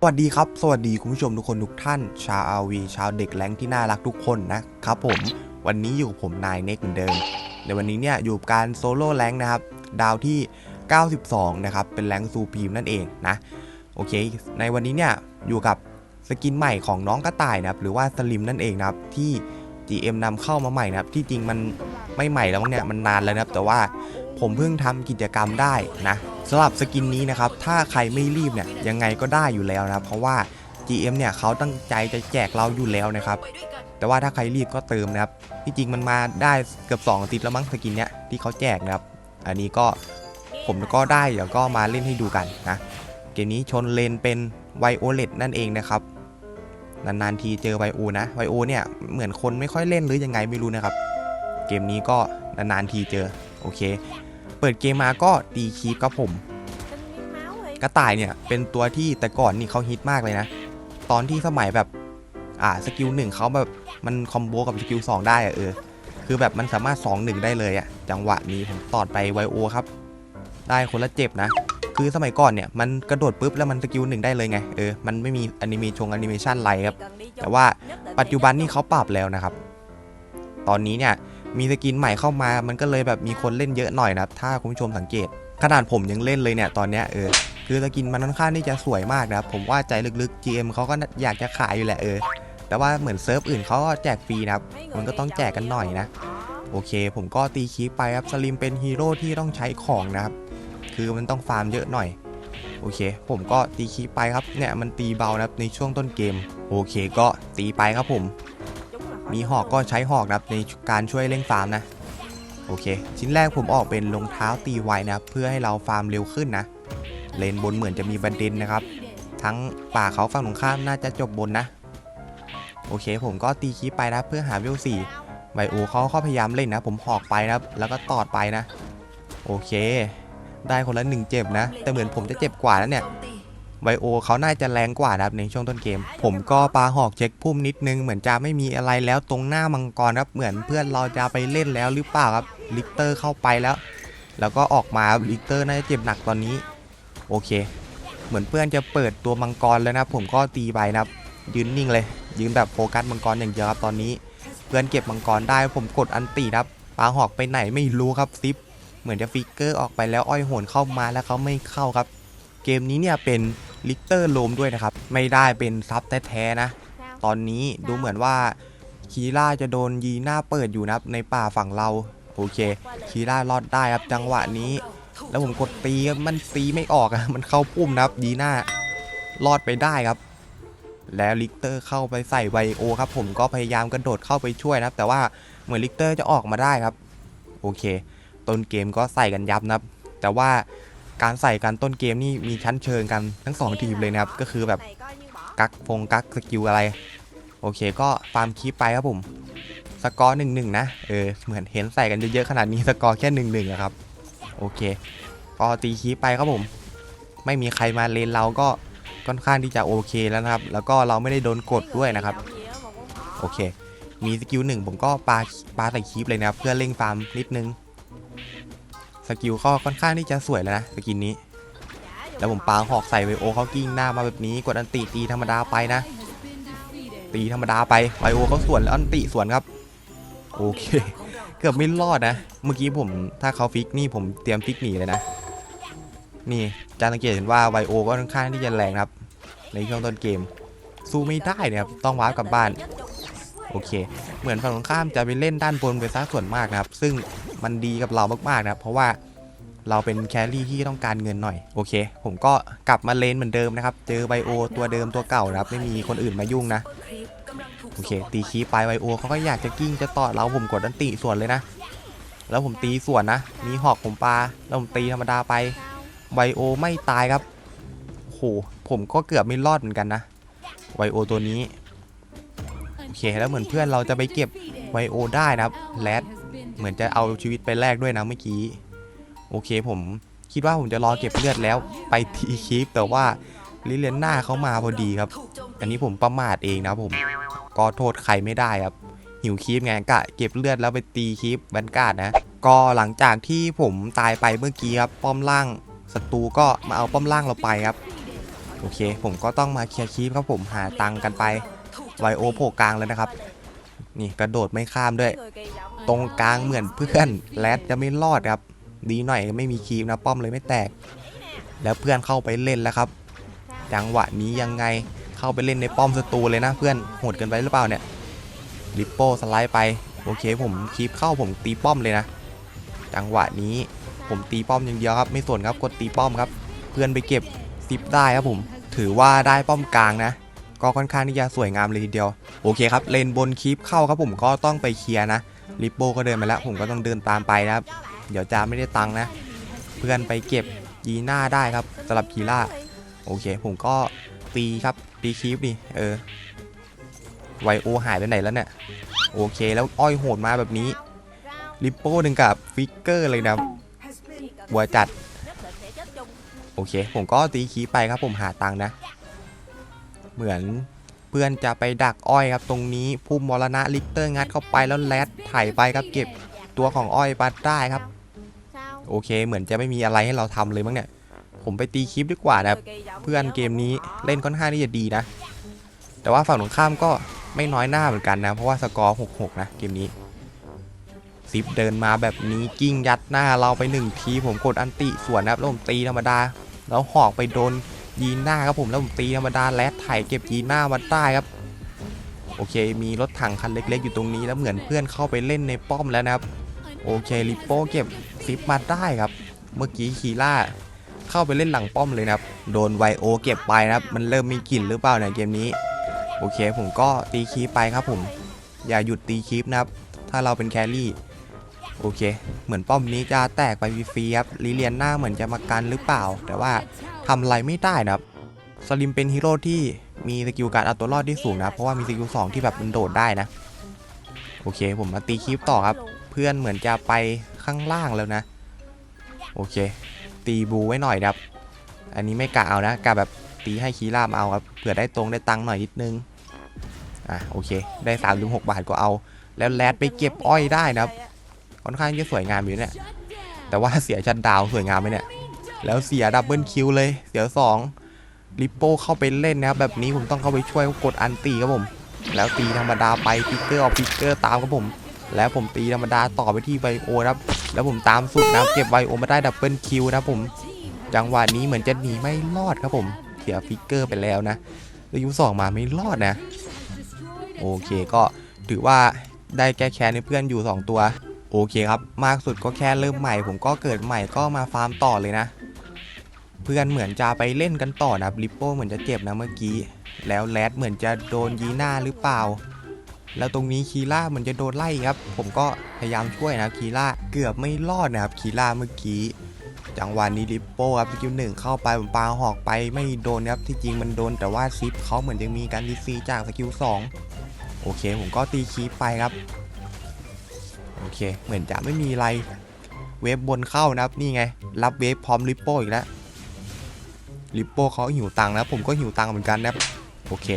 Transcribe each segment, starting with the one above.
สวัสดีครับ สวัสดีคุณผู้ชมทุกคนทุกท่าน ชาวอาวีชาวเด็กแรงที่น่ารักทุกคนนะครับผมวันนี้อยู่กับผมนายเน็กเหมือนเดิมในวันนี้เนี่ยอยู่กับการโซโล่แรงนะครับ ดาวที่ 92 นะครับ เป็นแรงซูพีมนั่นเองนะ โอเค ในวันนี้เนี่ยอยู่กับสกินใหม่ของน้องกระต่ายนะครับ หรือว่าสลิมนั่นเองนะครับ ที่ GM นำเข้ามาใหม่นะครับ ที่จริงมันไม่ใหม่แล้วเนี่ยมันนานแล้วนะครับ แต่ว่าผมเพิ่งทำกิจกรรมได้นะ สำหรับสกินนี้นะครับ ถ้าใครไม่รีบเนี่ยยังไงก็ได้อยู่แล้วนะครับ เพราะว่า GM เนี่ยเขาตั้งใจจะแจกเราอยู่แล้วนะครับ แต่ว่าถ้าใครรีบก็เติมนะครับ ที่จริงมันมาได้เกือบ2อาทิตย์แล้วมั้งสกินเนี้ยที่เขาแจกนะครับ อันนี้ก็ผมก็ได้เดี๋ยวก็มาเล่นให้ดูกันนะ เกมนี้ชนเลนเป็นไวโอเลตนั่นเองนะครับ นานๆทีเจอไวโอนะไวโอเนี่ยเหมือนคนไม่ค่อยเล่นหรือยังไงไม่รู้นะครับ เกมนี้ก็นานๆทีเจอโอเค ปิดเกมมาก็ตีคีปครับผม กระต่ายเนี่ยเป็นตัวที่แต่ก่อนนี่เขาฮิตมากเลยนะ ตอนที่สมัยแบบอ่าสกิลหนึ่งเขาแบบมันคอมโบกับสกิลสองได้อะเออคือแบบมันสามารถ2 1ได้เลยอะจังหวะนี้ผมตอดไปไวโอครับ ได้คนละเจ็บนะ คือสมัยก่อนเนี่ยมันกระโดดปุ๊บแล้วมันสกิลหนึ่งได้เลยไงเออมันไม่มีอนิเมชงอนิเมชันไรครับ แต่ว่าปัจจุบันนี่เขาปรับแล้วนะครับ ตอนนี้เนี่ย มีสกินใหม่เข้ามา มันก็เลยแบบมีคนเล่นเยอะหน่อยนะครับ ถ้าคุณผู้ชมสังเกต ขนาดผมยังเล่นเลยเนี่ยตอนเนี้ยเออ คือสกินมันค่อนข้างที่จะสวยมากนะครับผมว่าใจลึกๆ GM เขาก็อยากจะขายอยู่แหละเออ แต่ว่าเหมือนเซิร์ฟอื่นเขาก็แจกฟรีนะครับ มันก็ต้องแจกกันหน่อยนะ โอเค ผมก็ตีคีปไปครับสลิมเป็นฮีโร่ที่ต้องใช้ของนะครับ คือมันต้องฟาร์มเยอะหน่อยโอเค ผมก็ตีคีปไปครับ เนี่ยมันตีเบานะครับในช่วงต้นเกม โอเคก็ตีไปครับผม มีหอกก็ใช้หอกนะครับในการช่วยเร่งฟาร์มนะ โอเค ชิ้นแรกผมออกเป็นรองเท้าตีไวนะครับ เพื่อให้เราฟาร์มเร็วขึ้นนะ เลนบนเหมือนจะมีประเด็นนะครับ ทั้งป่าเขาฝั่งตรงข้ามน่าจะจบบนนะ โอเค ผมก็ตีคีปไปนะเพื่อหาเวลสี่ไบโอเขาเขาพยายามเล่นนะ ผมหอกไปนะครับ แล้วก็ตอดไปนะ โอเค ได้คนละหนึ่งเจ็บนะ แต่เหมือนผมจะเจ็บกว่าแล้วเนี่ย ไบโอเขาน่าจะแรงกว่านะครับในช่วงต้นเกม ผมก็ปาหอกเช็คพุ่มนิดนึง เหมือนจะไม่มีอะไรแล้วตรงหน้ามังกรครับเหมือนเพื่อนเราจะไปเล่นแล้วหรือเปล่าครับลิกเตอร์เข้าไปแล้ว แล้วก็ออกมาลิกเตอร์น่าจะเจ็บหนักตอนนี้ โอเค เหมือนเพื่อนจะเปิดตัวมังกรแล้วนะผมก็ตีไปนะครับยืนนิ่งเลย ยืนแบบโฟกัสมังกรอย่างเดียวครับตอนนี้ เพื่อนเก็บมังกรได้ผมกดอันตีครับปาหอกไปไหนไม่รู้ครับซิปเหมือนจะฟิกเกอร์ออกไปแล้วอ้อยโหนเข้ามาแล้วเขาไม่เข้าครับ เกมนี้เนี่ยเป็นลิกเตอร์โลมด้วยนะครับ ไม่ได้เป็นซับแท้ๆนะ ตอนนี้ดูเหมือนว่าคีร่าจะโดนยีหน้าเปิดอยู่นะครับในป่าฝั่งเรา โอเค คีร่ารอดได้ครับจังหวะนี้ แล้วผมกดตีครับมันตีไม่ออกอะมันเข้าปุ่มนะครับยีหน้ารอดไปได้ครับ แล้วลิกเตอร์เข้าไปใส่ไวโอครับ ผมก็พยายามกระโดดเข้าไปช่วยนะครับ แต่ว่าเหมือนลิกเตอร์จะออกมาได้ครับ โอเค ต้นเกมก็ใส่กันยับนะครับ แต่ว่า การใส่กันต้นเกมนี่มีชั้นเชิงกันทั้งสองทีมเลยนะครับ ก็คือแบบกักฟงกักสกิลอะไร โอเคก็ฟาร์มคีปไปครับผม สกอร์หนึ่งหนึ่งนะ เออ เหมือนเห็นใส่กันเยอะๆขนาดนี้สกอร์แค่หนึ่งหนึ่งครับ โอเค ก็ตีคีปไปครับผม ไม่มีใครมาเลนเราก็ค่อนข้างที่จะโอเคแล้วนะครับ แล้วก็เราไม่ได้โดนกดด้วยนะครับ โอเค มีสกิลหนึ่งผมก็ปาปาใส่คีปเลยนะครับ เพื่อเร่งฟาร์มนิดนึง สกิลก็ค่อนข้างที่จะสวยแล้วนะสกินนี้ แล้วผมปาหอกใส่ไวโอเขากิ้งหน้ามาแบบนี้กดอันติตีธรรมดาไปนะ ตีธรรมดาไปไวโอเขาสวนแล้วอันติสวนครับ โอเค เกือบไม่รอดนะ เมื่อกี้ผมถ้าเขาฟิกนี่ผมเตรียมฟิกหนีเลยนะ นี่จะสังเกตเห็นว่าไวโอก็ค่อนข้างที่จะแรงครับ ในช่วงต้นเกม สู้ไม่ได้เนี่ยครับต้องวาร์ปกลับบ้านโอเค เหมือนฝั่งตรงข้ามจะไปเล่นด้านบนไปซะส่วนมากนะครับ ซึ่ง มันดีกับเรามากๆนะครับเพราะว่าเราเป็นแครี่ที่ต้องการเงินหน่อยโอเค ผมก็กลับมาเลนเหมือนเดิมนะครับ เจอไบโอตัวเดิมตัวเก่านะครับ ไม่มีคนอื่นมายุ่งนะ โอเค ตีคีปไปไวโอเขาก็อยากจะกิ้งจะต่อเราผมกดดันติส่วนเลยนะ แล้วผมตีส่วนนะ มีหอกผมปลาแล้วผมตีธรรมดาไปไวโอไม่ตายครับโหผมก็เกือบไม่รอดเหมือนกันนะไวโอตัวนี้โอเคแล้วเหมือนเพื่อนเราจะไปเก็บไวโอได้นะครับแรด เหมือนจะเอาชีวิตไปแลกด้วยนะเมื่อกี้ โอเคผมคิดว่าผมจะรอเก็บเลือดแล้วไปทีคลิปแต่ว่าลิเลนหน้าเขามาพอดีครับ อันนี้ผมประมาทเองนะผมก็โทษใครไม่ได้ครับ หิวคลิปไงกะเก็บเลือดแล้วไปตีคลิปแบนการ์ดนะ ก็หลังจากที่ผมตายไปเมื่อกี้ครับป้อมล่างศัตรูก็มาเอาป้อมล่างเราไปครับโอเค ผมก็ต้องมาเคลียร์คีปครับผมหาตังค์กันไปไวโอโผกลางแล้วนะครับ นี่กระโดดไม่ข้ามด้วย ตรงกลางเหมือนเพื่อนแรดจะไม่รอดครับ ดีหน่อยไม่มีคีปนะป้อมเลยไม่แตก แล้วเพื่อนเข้าไปเล่นแล้วครับ จังหวะนี้ยังไงเข้าไปเล่นในป้อมศัตรูเลยนะ เพื่อนโหดเกินไปหรือเปล่าเนี่ยลิปโป้สไลด์ไปโอเคผมคีปเข้าผมตีป้อมเลยนะ จังหวะนี้ผมตีป้อมอย่างเดียวครับ ไม่ส่วนครับกดตีป้อมครับ เพื่อนไปเก็บซิปได้ครับผม ถือว่าได้ป้อมกลางนะ ก็ค่อนข้างที่จะสวยงามเลยทีเดียว โอเคครับเลนบนคีปเข้าครับผมก็ต้องไปเคลียร์นะ ลิปโป้ก็เดินมาแล้ว ผมก็ต้องเดินตามไปนะครับ เดี๋ยวจะไม่ได้ตังค์นะ เพื่อนไปเก็บยีหน้าได้ครับสำหรับคีล่า โอเค ผมก็ตีครับตีคีปดิเออไวโอหายไปไหนแล้วเนี่ย โอเคแล้วอ้อยโหดมาแบบนี้ ลิปโป้หนึ่งกับฟิกเกอร์เลยนะบัวจัด โอเค ผมก็ตีคีปไปครับผมหาตังค์นะ เหมือน เพื่อนจะไปดักอ้อยครับตรงนี้พุ่มมรณะลิกเตอร์งัดเข้าไปแล้วแรดไถ่ายไปครับเก็บตัวของอ้อยปัดได้ครับ โอเคเหมือนจะไม่มีอะไรให้เราทำเลยมั้งเนี่ย ผมไปตีคลิปดีกว่านะครับเพื่อนเกมนี้เล่นค่อนข้างที่จะดีนะ แต่ว่าฝั่งตรงข้ามก็ไม่น้อยหน้าเหมือนกันนะ เพราะว่าสกอร์ 6-6 นะเกมนี้ซิปเดินมาแบบนี้กิ้งยัดหน้าเราไปหนึ่งทีผมกดอันติส่วนนะครับแล้วผมตีธรรมดา แล้วหอกไปโดน ยีนหน้าครับผมแล้วผมตีธรรมดาแลดไถ่เก็บยีนหน้ามาได้ครับ โอเค มีรถถังคันเล็ก ๆ อยู่ตรงนี้แล้วเหมือนเพื่อนเข้าไปเล่นในป้อมแล้วนะครับ โอเคลิปโป้เก็บซิปมาได้ครับ เมื่อกี้คีล่าเข้าไปเล่นหลังป้อมเลยนะครับ โดนไวโอเก็บไปนะครับ มันเริ่มมีกลิ่นหรือเปล่าเนี่ยเกมนี้ โอเคผมก็ตีคีปไปครับผม อย่าหยุดตีคีปนะครับ ถ้าเราเป็นแครี่ โอเค เหมือนป้อมนี้จะแตกไปฟรีครับลิเลียนหน้าเหมือนจะมากันหรือเปล่า แต่ว่า ทำอะไรไม่ได้นะครับสลิมเป็นฮีโร่ที่มีสกิลการเอาตัวรอดที่สูงนะเพราะว่ามีสกิลสองที่แบบมันโดดได้นะ โอเคผมมาตีคีปต่อครับ เพื่อนเหมือนจะไปข้างล่างแล้วนะ โอเค ตีบูไว้หน่อยครับ อันนี้ไม่กะเอานะกะแบบตีให้คีราบเอาครับเผื่อได้ตรงได้ตังค์หน่อยนิดนึงอะโอเค ได้3ามถึงหบาทก็เอา แล้วแรดไปเก็บอ้อยได้นะครับค่อนข้างจะสวยงามอยู่เนี่ยแต่ว่าเสียชัดดาวสวยงามไหมเนี่ย แล้วเสียดับเบิลคิวเลย เสียสองลิปโป้เข้าไปเล่นนะครับแบบนี้ผมต้องเข้าไปช่วยกดอันตีครับผม แล้วตีธรรมดาไปพิกเกอร์เอาพิกเกอร์ตามครับผม แล้วผมตีธรรมดาต่อไปที่ไบโอครับ แล้วผมตามสุดนะเก็บไบโอมาได้ดับเบิลคิวนะผม จังหวะนี้เหมือนจะหนีไม่รอดครับผม เสียฟิกเกอร์ไปแล้วนะแล้วยูสองมาไม่รอดนะ โอเคก็ถือว่าได้แก้แค้นให้เพื่อนอยู่ 2 ตัว โอเคครับ มากสุดก็แค่เริ่มใหม่ ผมก็เกิดใหม่ก็มาฟาร์มต่อเลยนะ เพื่อนเหมือนจะไปเล่นกันต่อนะลิปโป้เหมือนจะเจ็บนะเมื่อกี้ แล้วแรดเหมือนจะโดนยีหน้าหรือเปล่า แล้วตรงนี้คีล่าเหมือนจะโดนไล่ครับ ผมก็พยายามช่วยนะคีล่าเกือบไม่รอดนะครับคีล่าเมื่อกี้ จังหวะนี้ลิปโป้ครับสกิลหนึ่งเข้าไปปาหอกไปไม่โดนครับที่จริงมันโดนแต่ว่าซิปเขาเหมือนจะมีการดีซีจากสกิลสองโอเค ผมก็ตีคีไปครับโอเค เหมือนจะไม่มีอะไร เวฟบนเข้านะครับนี่ไง รับเวฟพร้อมลิปโป้อีกแล้ว ลิปโป้เขาหิวตังค์นะผมก็หิวตังค์เหมือนกันนะโอเค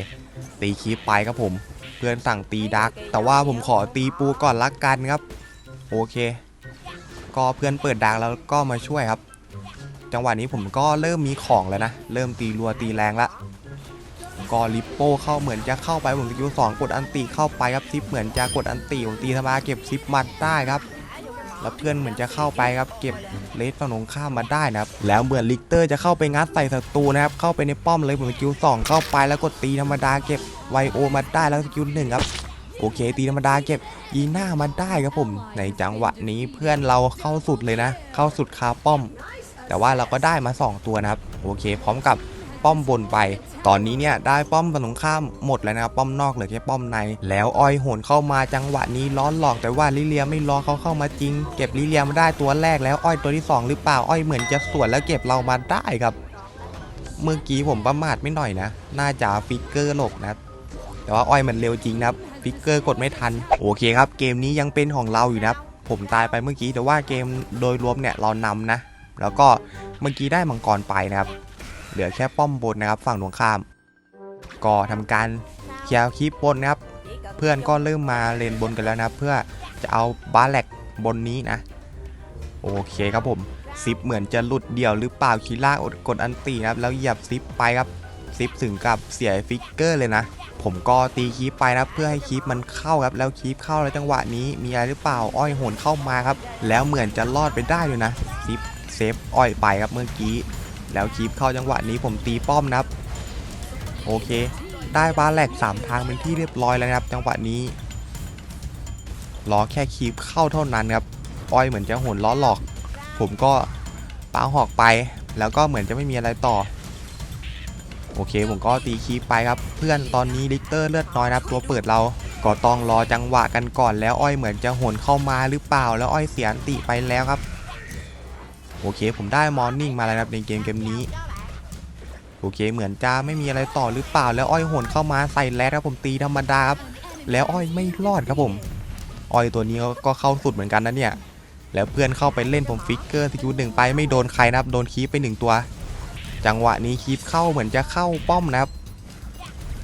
ตีคีปไปครับผม เพื่อนสั่งตีดัก แต่ว่าผมขอตีปูก่อนละกันครับ โอเค ก็เพื่อนเปิดดักแล้วก็มาช่วยครับ จังหวะนี้ผมก็เริ่มมีของแล้วนะ เริ่มตีรัวตีแรงละก็ลิปโป้เข้าเหมือนจะเข้าไปผมสกิลสองกดอันตีเข้าไปครับซิปเหมือนจะกดอันตีผมตีธรรมาเก็บซิปมัดได้ครับ แล้วเพื่อนเหมือนจะเข้าไปครับเก็บเลสฝั่งตรงข้ามมาได้นะครับแล้วเหมือนลิกเตอร์จะเข้าไปงัดใส่ศัตรูนะครับเข้าไปในป้อมเลยผมสกิลสองเข้าไปแล้วกดตีธรรมดาเก็บไวโอมาได้แล้วสกิลหนึ่งครับโอเค ตีธรรมดาเก็บยีหน้ามาได้ครับผม ในจังหวะนี้เพื่อนเราเข้าสุดเลยนะ เข้าสุดคาป้อม แต่ว่าเราก็ได้มา 2 ตัวนะครับ โอเค พร้อมกับป้อมบนไป ตอนนี้เนี่ยได้ป้อมฝั่งตรงข้ามหมดแล้วนะครับป้อมนอกเหลือแค่ป้อมใน แล้วอ้อยโหนเข้ามาจังหวะนี้ล้อนหลอกแต่ว่าลิเลียไม่ล้อเขาเข้ามาจริง เก็บลิเลียมาได้ตัวแรกแล้วอ้อยตัวที่สองหรือเปล่าอ้อยเหมือนจะสวนแล้วเก็บเรามาได้ครับ เมื่อกี้ผมประมาทไม่หน่อยนะ น่าจะฟิกเกอร์หลบนะแต่ว่าอ้อยมันเร็วจริงนะครับฟิกเกอร์กดไม่ทันโอเคครับ เกมนี้ยังเป็นของเราอยู่นะครับผมตายไปเมื่อกี้แต่ว่าเกมโดยรวมเนี่ยเรานำนะ แล้วก็เมื่อกี้ได้มังกรไปนะครับ เหลือแค่ป้อมบนนะครับฝั่งตรงข้าม ก็ทำการเคลียร์คลิปบนนะครับ เพื่อนก็เริ่มมาเลนบนกันแล้วนะเพื่อจะเอาบาแลกบนนี้นะ โอเคครับผมซิปเหมือนจะหลุดเดี่ยวหรือเปล่าคีล่าอดกดอันตีนะครับแล้วเหยียบซิปไปครับซิปถึงกับเสียฟิกเกอร์เลยนะ ผมก็ตีคีปไปนะเพื่อให้คีปมันเข้าครับแล้วคีปเข้าแล้วจังหวะนี้มีอะไรหรือเปล่าอ้อยโหนเข้ามาครับ แล้วเหมือนจะรอดไปได้ด้วยนะซิปเซฟอ้อยไปครับเมื่อกี้ แล้วคีปเข้าจังหวะนี้ผมตีป้อมนะครับ โอเค ได้บาแหลก3 ทางเป็นที่เรียบร้อยแล้วนะครับ จังหวะนี้รอแค่คีปเข้าเท่านั้นครับอ้อยเหมือนจะโหนล้อหลอก ผมก็ปาหอกไป แล้วก็เหมือนจะไม่มีอะไรต่อ โอเค ผมก็ตีคีปไปครับ เพื่อนตอนนี้ลิกเตอร์เลือดน้อยนะครับ ตัวเปิดเราก็ต้องรอจังหวะกันก่อนแล้วอ้อยเหมือนจะโหนเข้ามาหรือเปล่าแล้วอ้อยเสียอันติไปแล้วครับ โอเคผมได้มอร์นิ่งมาแล้วครับในเกมเกมนี้ โอเคเหมือนจะไม่มีอะไรต่อหรือเปล่าแล้วอ้อยโหนเข้ามาใส่แรดครับผมตีธรรมดาครับแล้วอ้อยไม่รอดครับผม อ้อยตัวนี้ก็เข้าสุดเหมือนกันนะเนี่ย แล้วเพื่อนเข้าไปเล่นผมฟิกเกอร์สกิลหนึ่งไปไม่โดนใครนะครับโดนคีปไปหนึ่งตัว จังหวะนี้คีปเข้าเหมือนจะเข้าป้อมนะครับ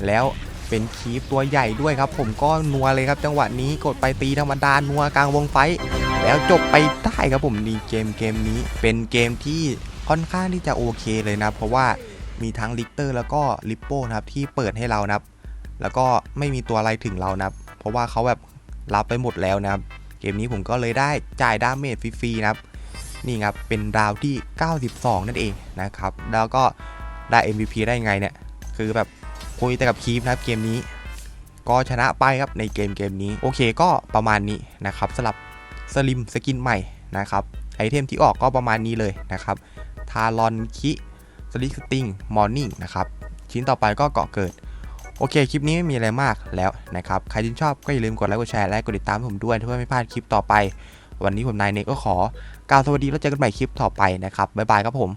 แล้วเป็นคีปตัวใหญ่ด้วยครับ ผมก็นัวเลยครับ จังหวะนี้กดไปตีธรรมดานัวกลางวงไฟ แล้วจบไปได้ครับผมนี่เกมเกมนี้เป็นเกมที่ค่อนข้างที่จะโอเคเลยนะเพราะว่ามีทั้งลิกเตอร์แล้วก็ลิปโป้นะครับที่เปิดให้เรานะครับ แล้วก็ไม่มีตัวอะไรถึงเรานะครับ เพราะว่าเขาแบบรับไปหมดแล้วนะครับ เกมนี้ผมก็เลยได้จ่ายดาเมจฟรีๆนะครับ นี่ครับเป็นดาวที่ 92 นั่นเองนะครับ แล้วก็ได้ MVP ได้ไงเนี่ย คือแบบคุยแต่กับคีฟนะครับเกมนี้ ก็ชนะไปครับในเกมเกมนี้ โอเคก็ประมาณนี้นะครับสำหรับ สลิมสกินใหม่นะครับไอเทมที่ออกก็ประมาณนี้เลยนะครับทารอนคิสลิสติงมอร์นิ่งนะครับชิ้นต่อไปก็เกาะเกิด โอเค คลิปนี้ไม่มีอะไรมากแล้วนะครับ ใครที่ชอบก็อย่าลืมกดไลค์กดแชร์และกดติดตามผมด้วยเพื่อไม่พลาดคลิปต่อไป วันนี้ผมนายเนกก็ขอกล่าวสวัสดีแล้วเจอกันใหม่คลิปต่อไปนะครับบ๊ายบายครับผม